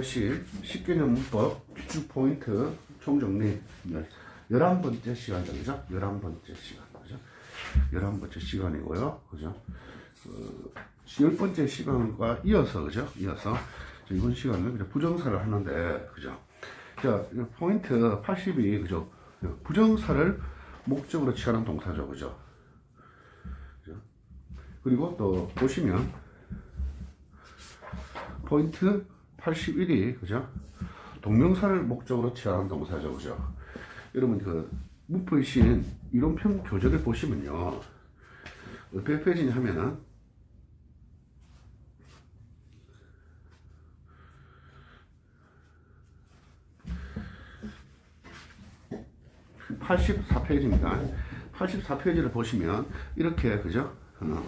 150 10개념 문법 기출 포인트 총정리 네. 11번째 시간이죠. 그죠? 11번째 시간. 그죠? 11번째 시간이고요. 그죠? 그, 10번째 시간과 이어서, 그죠? 이어서 자, 이번 시간은? 부정사를 하는데, 그죠? 자, 이 포인트 82, 그죠? 부정사를 목적으로 취하는 동사죠. 그죠? 그리고 또 보시면 포인트 81이 그죠? 동명사를 목적으로 취하는 동사죠. 그죠? 여러분 그 무프의 신 이론편 교재를 보시면요. 몇 페이지냐 하면은 84페이지입니다. 84페이지를 보시면 이렇게 그죠? 어,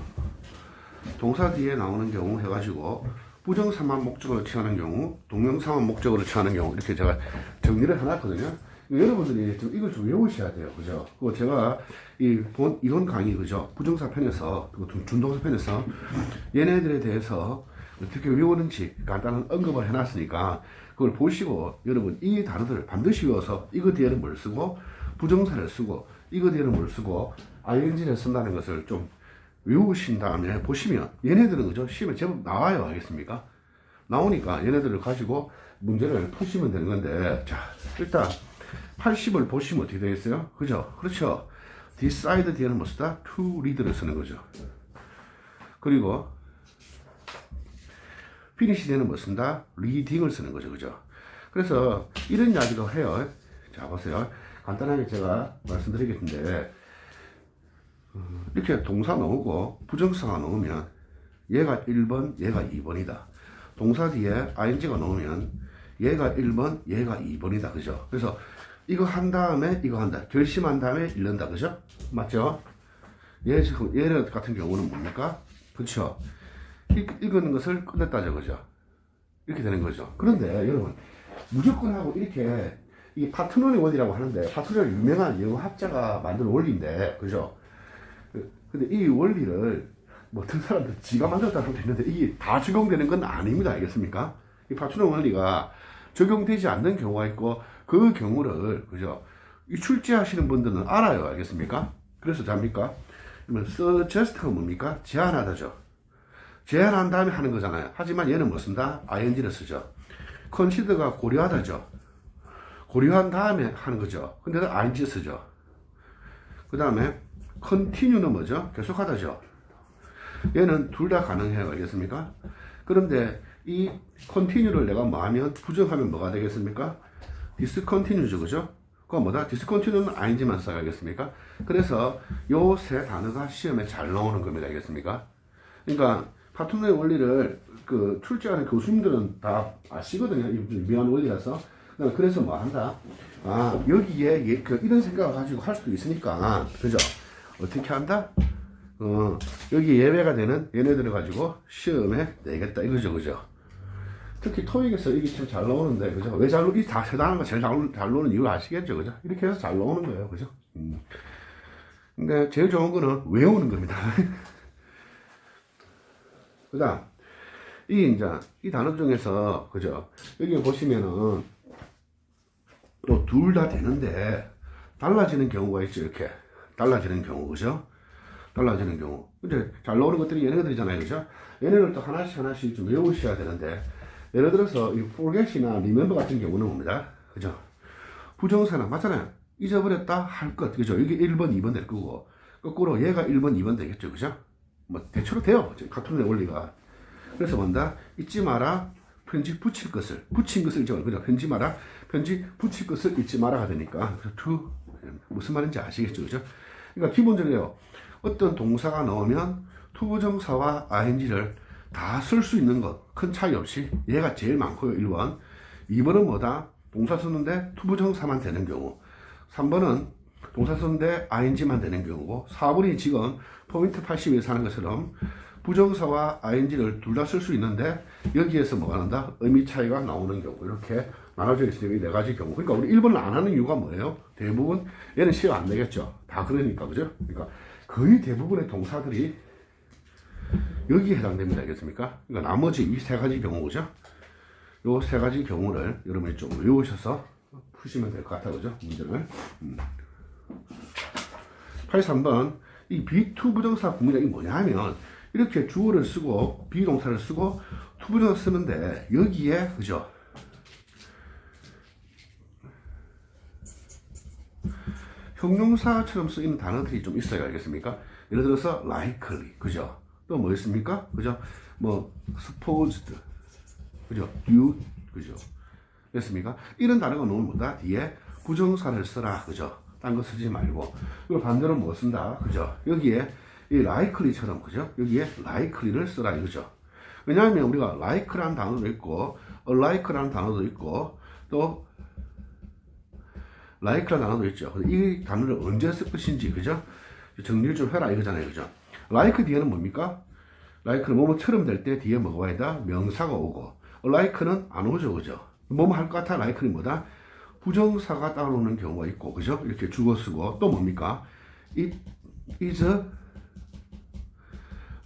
동사 뒤에 나오는 경우 해가지고 부정사만 목적으로 취하는 경우, 동명사만 목적으로 취하는 경우 이렇게 제가 정리를 해놨거든요. 여러분들이 좀 이걸 좀 외우셔야 돼요, 그죠? 그리고 제가 이 본 이론 강의 그죠? 부정사 편에서 그리고 준동사 편에서 얘네들에 대해서 어떻게 외우는지 간단한 언급을 해놨으니까 그걸 보시고 여러분 이 단어들을 반드시 외워서 이거 뒤에는 뭘 쓰고 부정사를 쓰고 이거 뒤에는 뭘 쓰고 ing를 쓴다는 것을 좀 외우신 다음에 보시면 얘네들은 그죠? 시험에 제법 나와요. 알겠습니까? 나오니까 얘네들을 가지고 문제를 푸시면 되는 건데 자 일단 80을 보시면 어떻게 되겠어요? 그죠? 그렇죠. Decide 뒤에는 뭐 쓰다 to read를 쓰는 거죠. 그리고 finish 뒤에는 뭐 쓴다 reading을 쓰는 거죠. 그죠? 그래서 이런 이야기도 해요. 자 보세요. 간단하게 제가 말씀드리겠는데 이렇게 동사 나오고 부정사가 나오면 얘가 1번, 얘가 2번이다. 동사 뒤에 ing가 나오면 얘가 1번, 얘가 2번이다. 그죠? 그래서 이거 한 다음에 이거 한다. 결심한 다음에 읽는다. 그죠? 맞죠? 얘 지금 얘 같은 경우는 뭡니까? 그렇죠? 읽, 읽는 것을 끝냈다죠. 그죠? 이렇게 되는 거죠. 그런데 여러분 무조건 하고 이렇게 이 파트너리 원이라고 하는데 파트너리 유명한 영어 학자가 만든 원리인데 그죠? 근데 이 원리를 뭐 어떤 사람들 지가 만들었다고 했는데 이게 다 적용되는 건 아닙니다. 알겠습니까? 이 파트너 원리가 적용되지 않는 경우가 있고 그 경우를 그죠? 이 출제하시는 분들은 알아요. 알겠습니까? 그래서 잡니까? 그러면 suggest가 뭡니까? 제안하다죠. 제안한 다음에 하는 거잖아요. 하지만 얘는 뭐 쓴다? ing를 쓰죠. consider가 고려하다죠. 고려한 다음에 하는 거죠. 근데 ing 쓰죠. 그 다음에 continue는 뭐죠? 계속하다죠. 얘는 둘 다 가능해요. 알겠습니까? 그런데 이 continue를 내가 뭐 하면 부정하면 뭐가 되겠습니까? discontinue죠. 그죠? 그거 뭐다? discontinue는 ing만 써야 겠습니까 그래서 요 세 단어가 시험에 잘 나오는 겁니다. 알겠습니까? 그러니까 파트너의 원리를 그 출제하는 교수님들은 다 아시거든요. 이 미안 원리라서. 그래서 뭐 한다? 아, 여기에 예, 그 이런 생각을 가지고 할 수도 있으니까. 그죠? 어떻게 한다? 어, 여기 예외가 되는 얘네들을 가지고 시험에 내겠다 이거죠, 그죠? 특히 토익에서 이게 참 잘 나오는데, 그죠? 왜 잘, 이 다, 세 단어가 제일 잘, 잘 나오는 이유 아시겠죠, 그죠? 이렇게 해서 잘 나오는 거예요, 그죠? 음. 근데 제일 좋은 거는 외우는 겁니다. 그 다음, 이, 이제, 이 단어 중에서, 그죠? 여기 보시면은, 또 둘 다 되는데, 달라지는 경우가 있죠, 이렇게. 달라지는 경우, 그죠? 달라지는 경우. 근데 잘 나오는 것들이 얘네들이잖아요, 그죠? 얘네를 또 하나씩 하나씩 좀 외우셔야 되는데, 예를 들어서 이 forget이나 remember 같은 경우는 뭡니다. 그죠? 부정사나, 맞잖아요. 잊어버렸다 할 것, 그죠? 이게 1번, 2번 될 거고, 거꾸로 얘가 1번, 2번 되겠죠, 그죠? 뭐, 대체로 돼요. 카툰의 원리가. 그래서 뭔다? 잊지 마라, 편지 붙일 것을, 붙인 것을 잊어, 그죠? 편지 마라, 편지 붙일 것을 잊지 마라가 되니까. 그래서 to, 무슨 말인지 아시겠죠, 그죠? 그러니까 기본적으로 어떤 동사가 나오면 투부정사와 ing를 다 쓸 수 있는 것 큰 차이 없이 얘가 제일 많고요 1번. 2번은 뭐다? 동사 쓰는데 투부정사만 되는 경우. 3번은 동사 쓰는데 ing만 되는 경우고 4번이 지금 포인트 80에서 하는 것처럼 부정사와 ing를 둘 다 쓸 수 있는데 여기에서 뭐가 난다? 의미 차이가 나오는 경우. 이렇게 나눠져 있으니 네 가지 경우 그러니까 우리 1번을 안 하는 이유가 뭐예요 대부분 얘는 시험 안 되겠죠 다 그러니까 그죠 그러니까 거의 대부분의 동사들이 여기에 해당됩니다. 알겠습니까? 그러니까 나머지 이 세 가지 경우죠. 요 세 가지 경우를 여러분이 좀 외우셔서 푸시면 될 것 같아요. 그죠? 문제를. 음. 83번. 이 B2 부정사 구문이 뭐냐 하면, 이렇게 주어를 쓰고, 비동사를 쓰고, 투부정사 쓰는데, 여기에, 그죠? 형용사처럼 쓰이는 단어들이 좀 있어야 알겠습니까? 예를 들어서 likely, 그죠? 또 뭐 있습니까? 그죠? 뭐 supposed, 그죠? due, 그죠? 됐습니까? 이런 단어가 나오면 뭐다? 뒤에 부정사를 써라, 그죠? 딴 거 쓰지 말고. 그리고 반대로 뭐 쓴다, 그죠? 여기에 이 likely처럼, 그죠? 여기에 likely를 쓰라, 이거죠? 왜냐하면 우리가 like라는 단어도 있고, alike라는 단어도 있고, 또 like라는 단어도 있죠. 이 단어를 언제 쓸 것인지, 그죠? 정리를 좀 해라 이거잖아요. 그죠? like 뒤에는 뭡니까? like는 뭐뭐처럼 될 때 뒤에 뭐가 와야 돼? 명사가 오고, like는 안 오죠. 그죠? 뭐뭐 할 것 같아? like는 뭐다? 부정사가 따라오는 경우가 있고, 그죠? 이렇게 주어 쓰고, 또 뭡니까? it is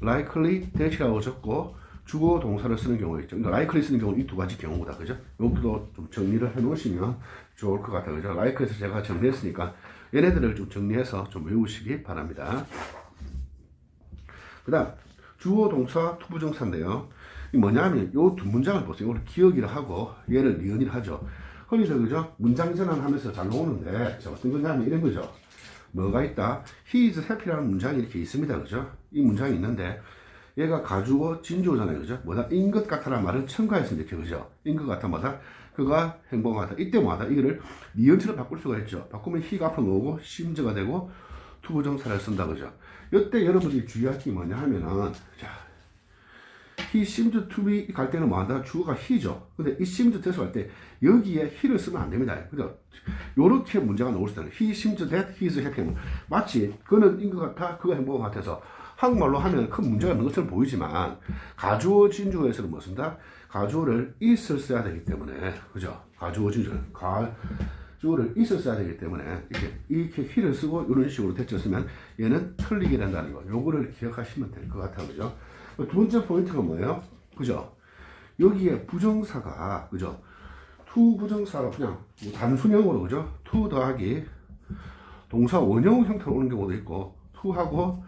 likely that이라고 적고, 주어 동사를 쓰는 경우가 있죠. 그러니까 likely 쓰는 경우는 이 두 가지 경우다. 그죠? 이것도 좀 정리를 해 놓으시면 좋을 것 같아요. 그죠? like에서 제가 정리했으니까 얘네들을 좀 정리해서 좀 외우시기 바랍니다. 그 다음, 주어 동사 투부정사인데요. 이 뭐냐면 요두 문장을 보세요. 이걸 기억이라 하고 얘를 니은이라 하죠. 흔히서 그죠? 문장 전환하면서 잘 나오는데 저 어떤 거냐면 이런 거죠. 뭐가 있다? He is happy라는 문장이 이렇게 있습니다. 그죠? 이 문장이 있는데 얘가 가주어 진주어잖아요. 그죠? 뭐다? 인 것 같아라는 말을 이렇게 그죠? 인 것 같아 뭐다? 그가 행복하다. 이때 뭐하다? 이거를 니은처럼 바꿀 수가 있죠. 바꾸면 he가 앞으로 나오고 심저가 되고 투부정사를 쓴다. 그죠? 이때 여러분들이 주의할 게 뭐냐 하면은 자 he seems to be 갈 때는 뭐한다? 주어가 he죠. 근데 이 seems to에서 갈때 여기에 he를 쓰면 안 됩니다. 그죠? 요렇게 문제가 나올 수 있다. he seems that he is happy. 마치 그는 인것 같아, 그가 행복한 것 같아서 한국말로 하면 큰 문제가 있는 것처럼 보이지만 가주어 진주어에서는 뭐 쓴다? 가주어를 is을 써야 되기 때문에 그죠? 가주어 진주어 가주어를 is을 써야 되기 때문에 이렇게 이렇게 he를 쓰고 이런 식으로 대처 쓰면 얘는 틀리게 된다는 거. 요거를 기억하시면 될 것 같아요. 그죠? 두 번째 포인트가 뭐예요? 그죠? 여기에 부정사가 그죠? 투 부정사가 그냥 뭐 단순형으로 그죠? 투 더하기 동사 원형 형태로 오는 경우도 있고 투하고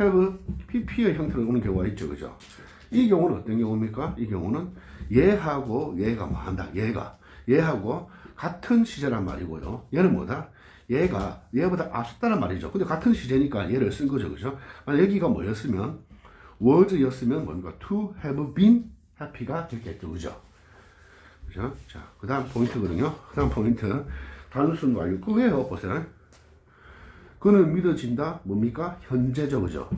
have pp의 형태로 오는 경우가 있죠. 그죠? 이 경우는 어떤 경우입니까? 이 경우는 얘하고 얘가 뭐 한다. 얘가 얘하고 같은 시제란 말이고요. 얘는 뭐다? 얘가 얘보다 앞섰다는 말이죠. 근데 같은 시제니까 얘를 쓴 거죠. 그죠? 만약 여기가 뭐였으면 was였으면 뭡니까? to have been happy가 됐겠죠. 그죠? 그죠? 자, 그 다음 포인트거든요. 그 다음 포인트. 단순 완료. 그게요, 보세요. 그는 믿어진다. 뭡니까? 현재죠. 그죠?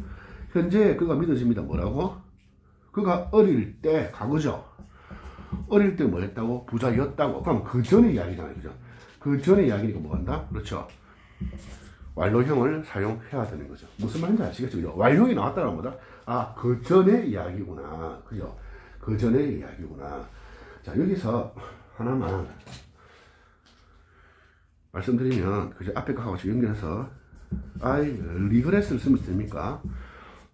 현재 그가 믿어집니다. 뭐라고? 그가 어릴 때, 과거죠. 어릴 때 뭐 했다고? 부자였다고. 그럼 그 전의 이야기잖아요. 그죠? 그 전의 이야기니까 뭐 한다? 그렇죠. 완료형을 사용해야 되는 거죠. 무슨 말인지 아시겠죠? 그죠? 완료형이 나왔다는 뭐다? 아, 그 전의 이야기구나. 그죠? 그 전의 이야기구나. 자, 여기서 하나만 말씀드리면, 그죠? 앞에 거하고 연결해서, I regret을 쓰면 됩니까?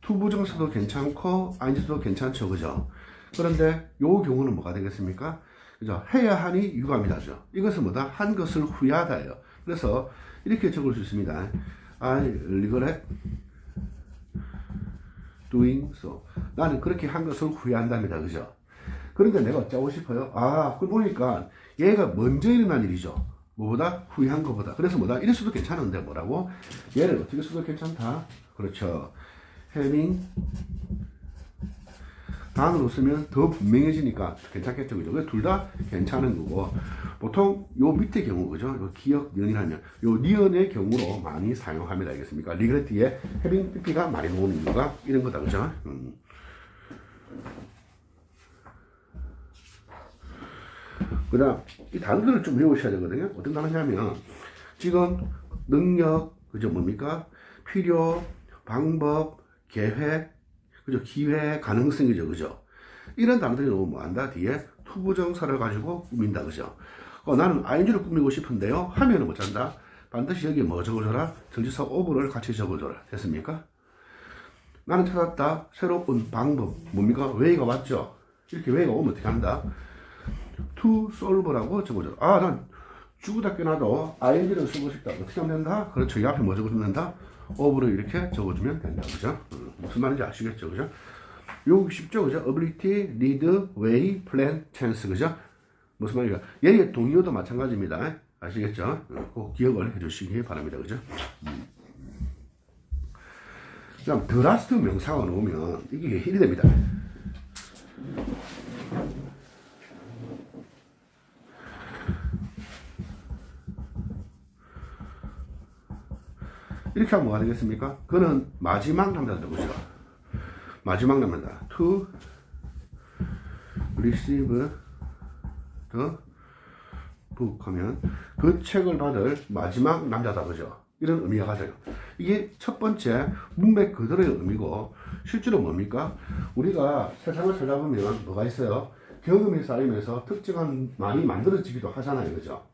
투부정사도 괜찮고, ing도 괜찮죠. 그죠? 그런데 요 경우는 뭐가 되겠습니까? 그죠? 해야 하니 유감이다죠. 이것은 뭐다? 한 것을 후회하다예요. 그래서 이렇게 적을 수 있습니다. I regret doing so. 나는 그렇게 한 것을 후회한답니다. 그죠? 그런데 내가 어쩌고 싶어요? 아, 그 보니까 얘가 먼저 일어난 일이죠. 뭐보다 후회한 것보다. 그래서 뭐다? 이럴 수도 괜찮은데 뭐라고? 얘를 어떻게 써도 괜찮다. 그렇죠. Having 단으로 쓰면 더 분명해지니까 괜찮겠죠. 그죠? 둘 다 괜찮은 거고. 보통 요 밑에 경우, 그죠? 요 기억 연이라면, 요 니은의 경우로 많이 사용합니다. 알겠습니까? 리그레티에 해빙 pp가 많이 나오는 이유가 이런 거다. 그죠? 음. 그 다음, 이 단어들을 좀 외우셔야 되거든요. 어떤 단어냐면, 지금, 능력, 그죠? 뭡니까? 필요, 방법, 계획, 그죠? 기회, 가능성이죠. 그죠? 이런 단어들이 너무 뭐한다? 뒤에 투부정사를 가지고 꾸민다. 그죠? 어, 나는 ing를 꾸미고 싶은데요. 하면은 못 잔다? 반드시 여기에 뭐 적어줘라? 전지사 오브를 같이 적어줘라. 됐습니까? 나는 찾았다. 새로운 방법. 뭡니까? 웨이가 왔죠? 이렇게 웨이가 오면 어떻게 한다? to solve라고 적어줘. 아, 난 죽으다 깨나도 ing를 쓰고 싶다. 어떻게 하면 된다? 그렇죠. 이 앞에 뭐 적어주면 된다? Of를 이렇게 적어주면 된다. 그죠? 어, 무슨 말인지 아시겠죠? 그죠? 요거 쉽죠? 그죠? ability, need, way, plan, chance. 그죠? 무슨 말인가? 얘의 동의어도 마찬가지입니다. 아시겠죠? 어, 꼭 기억을 해주시기 바랍니다. 그죠? 음. the last 명사가 나오면 이게 힐이 됩니다. 이렇게 하면 뭐가 되겠습니까? 그는 마지막 남자다 보죠. 마지막 남자다. To receive the book 하면 그 책을 받을 마지막 남자다 그죠? 이런 의미가 가져요. 이게 첫 번째 문맥 그대로의 의미고 실제로 뭡니까? 우리가 세상을 살다 보면 뭐가 있어요? 경험이 쌓이면서 특정한 말이 만들어지기도 하잖아요. 그죠?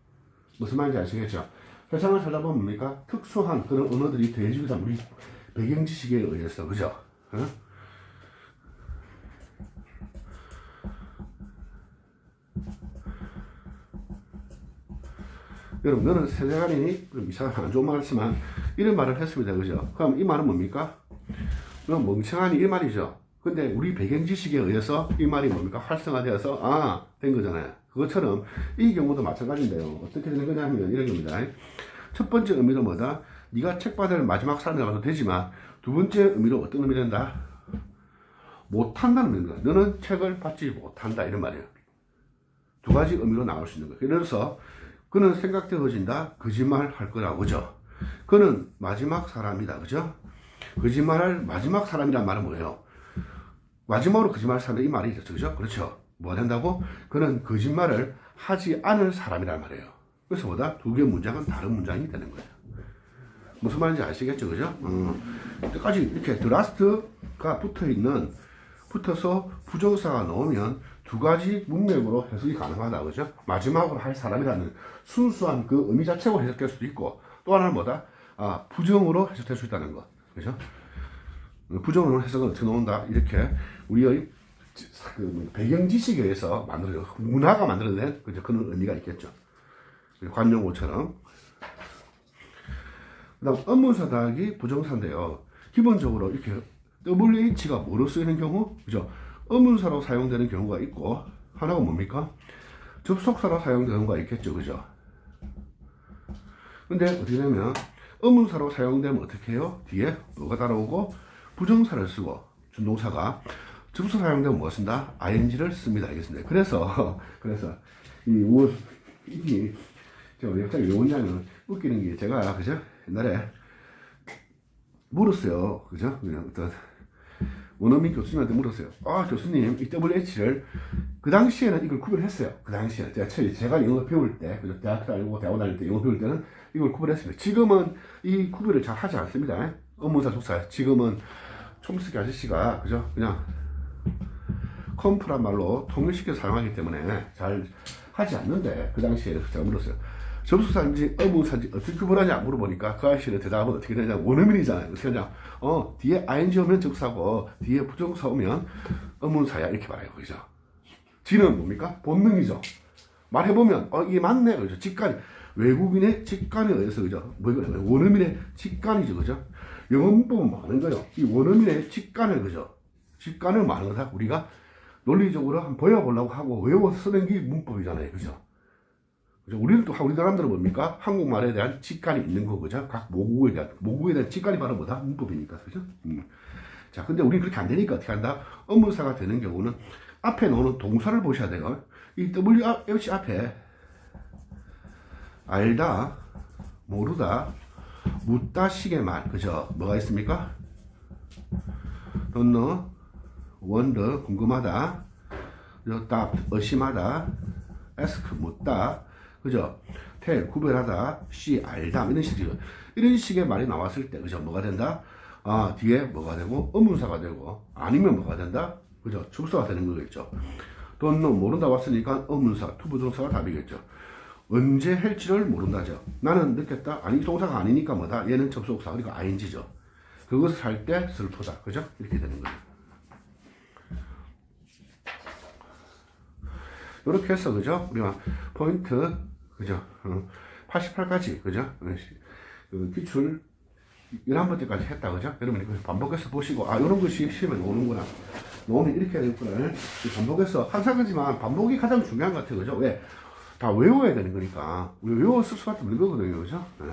무슨 말인지 아시겠죠? 세상을 살다 보면 뭡니까? 특수한 그런 언어들이 합니다. 우리 배경 지식에 의해서. 그죠? 어? 여러분, 너는 세대간이니? 좀 이상한 안 좋은 말 했지만, 이런 말을 했습니다. 그죠? 그럼 이 말은 뭡니까? 너 멍청하니 이 말이죠. 근데 우리 배경 지식에 의해서 이 말이 뭡니까? 활성화되어서, 아, 된 거잖아요. 그것처럼 이 경우도 마찬가지인데요. 어떻게 되는 거냐면 이런 겁니다. 첫 번째 의미는 뭐다? 네가 책 받을 마지막 사람이라도 되지만, 두 번째 의미로 어떤 의미 된다? 못한다는 의미입니다. 너는 책을 받지 못한다. 이런 말이에요. 두 가지 의미로 나올 수 있는 거예요. 그래서 그는 생각되어진다. 거짓말 할 거라고, 그죠? 그는 마지막 사람이다. 그죠? 거짓말할 마지막 사람이란 말은 뭐예요? 마지막으로 거짓말 사람 이 말이 있죠. 그죠? 그렇죠. 뭐 된다고? 그는 거짓말을 하지 않을 사람이란 말이에요. 그래서 보다 두 개의 문장은 다른 문장이 되는 거예요. 무슨 말인지 아시겠죠? 그죠? 음, 끝까지 이렇게 드라스트가 붙어 있는, 붙어서 부정사가 나오면 두 가지 문맥으로 해석이 가능하다. 그죠? 마지막으로 할 사람이라는 순수한 그 의미 자체로 해석될 수도 있고, 또 하나는 뭐다? 아, 부정으로 해석될 수 있다는 것. 그죠? 부정으로 해석은 어떻게 나온다? 이렇게 우리의 지- 그 배경 지식에 의해서 만들어져 문화가 만들어낸 그죠? 그런 의미가 있겠죠. 관용어처럼. 그 다음 업무사 더하기 부정사인데요. 기본적으로 이렇게 WH가 뭐로 쓰이는 경우, 그죠? 의문사로 사용되는 경우가 있고 하나가 뭡니까? 접속사로 사용되는 경우가 있겠죠, 그죠? 근데 어떻게 되면 의문사로 사용되면 어떻게 해요? 뒤에 뭐가 따라오고 부정사를 쓰고 준동사가 접속 사용되면 뭐 쓴다? ing를 씁니다. 알겠습니다. 그래서 그래서 이 우, 이저 역장 왜 오냐면 웃기는 게 제가 그죠 옛날에 물었어요. 그죠? 그냥 어떤 원어민 교수님한테 물었어요. 아 교수님 이 WH를 그 당시에는 이걸 구별했어요. 그 당시에 제가 처- 제가 영어 배울 때 그죠? 대학교 다니고 대학원 다닐 때 영어 배울 때는 이걸 구별했습니다. 지금은 이 구별을 잘 하지 않습니다. 업무사 속사 지금은 촘스키 아저씨가 그죠? 그냥 컴프란 말로 통일시켜 사용하기 때문에 잘 하지 않는데 그 당시에 제가 물었어요. 접속사인지 의문사인지 어떻게 구분하냐 물어보니까 그 아저씨는 대답은 어떻게 되냐 원어민이잖아요. 어떻게 하냐 어 뒤에 ing 오면 접사고 뒤에 부정사 오면 의문사야 이렇게 말해요. 그죠? 지는 뭡니까? 본능이죠. 말해보면 어 이게 맞네 그죠? 직관 외국인의 직관에 의해서 그죠? 뭐 이거 원어민의 직관이죠 그죠? 영어 문법은 많은 거예요. 이 원어민의 직관을 그죠? 직관을 많은 거다 우리가 논리적으로 한번 보여보려고 하고 외워서 쓰는 게 문법이잖아요. 그죠? 그죠? 우리는 또, 우리 사람들은 뭡니까? 한국말에 대한 직관이 있는 거, 그죠? 각 모국에 대한, 모국에 대한 직관이 바로 뭐다? 문법이니까, 그죠? 음. 자, 근데 우리 그렇게 안 되니까 어떻게 한다? 업무사가 되는 경우는 앞에 나오는 동사를 보셔야 돼요. 이 WH 앞에 알다, 모르다, 묻다 식의 말, 그죠? 뭐가 있습니까? know, wonder, 궁금하다? 답, 의심하다, ask, 묻다, 그죠? tell, 구별하다, see, 알다, 이런 식이죠. 이런 식의 말이 나왔을 때, 그죠? 뭐가 된다? 아, 뒤에 뭐가 되고, 의문사가 되고, 아니면 뭐가 된다? 그죠? 접수가 되는 거겠죠. know, 모른다 왔으니까 의문사, 투부동사가 답이겠죠. 언제 할지를 모른다죠. 나는 느꼈다. 아니, 동사가 아니니까 뭐다? 얘는 접속사, 그러니까 ing죠. 그것을 할 때 슬프다. 그죠? 이렇게 되는 거예요. 이렇게 해서 그죠? 우리가 포인트 그죠? 어, 88까지 그죠? 어, 시- 그 기출 11번째까지 했다 그죠? 여러분 이거 반복해서 보시고 아 이런 것이 시험에 나오는구나 나오면 이렇게 해야 되겠구나 반복해서 항상 그렇지만 반복이 가장 중요한 것 같아요 그죠? 왜? 다 외워야 되는 거니까 외웠을 수밖에 없는 거거든요 그죠? 예.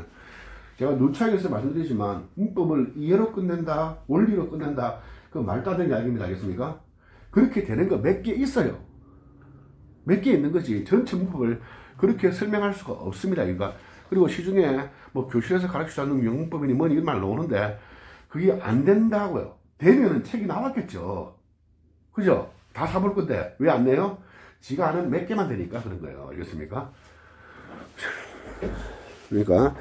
제가 누차에서 말씀드리지만 문법을 이해로 끝낸다 원리로 끝낸다 그 말도 안 되는 이야기입니다 알겠습니까? 그렇게 되는 거 몇 개 있어요 몇 개 있는 거지. 전체 문법을 그렇게 설명할 수가 없습니다. 이거 그리고 시중에 뭐 교실에서 가르쳐 주는 명문법이니 뭐니 이런 말 나오는데 그게 안 된다고요. 되면은 책이 나왔겠죠. 그죠? 다 사볼 건데 왜 안 내요? 지가 아는 몇 개만 되니까 그런 거예요. 알겠습니까? 그러니까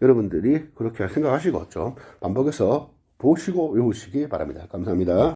여러분들이 그렇게 생각하시고 좀 반복해서 보시고 외우시기 바랍니다. 감사합니다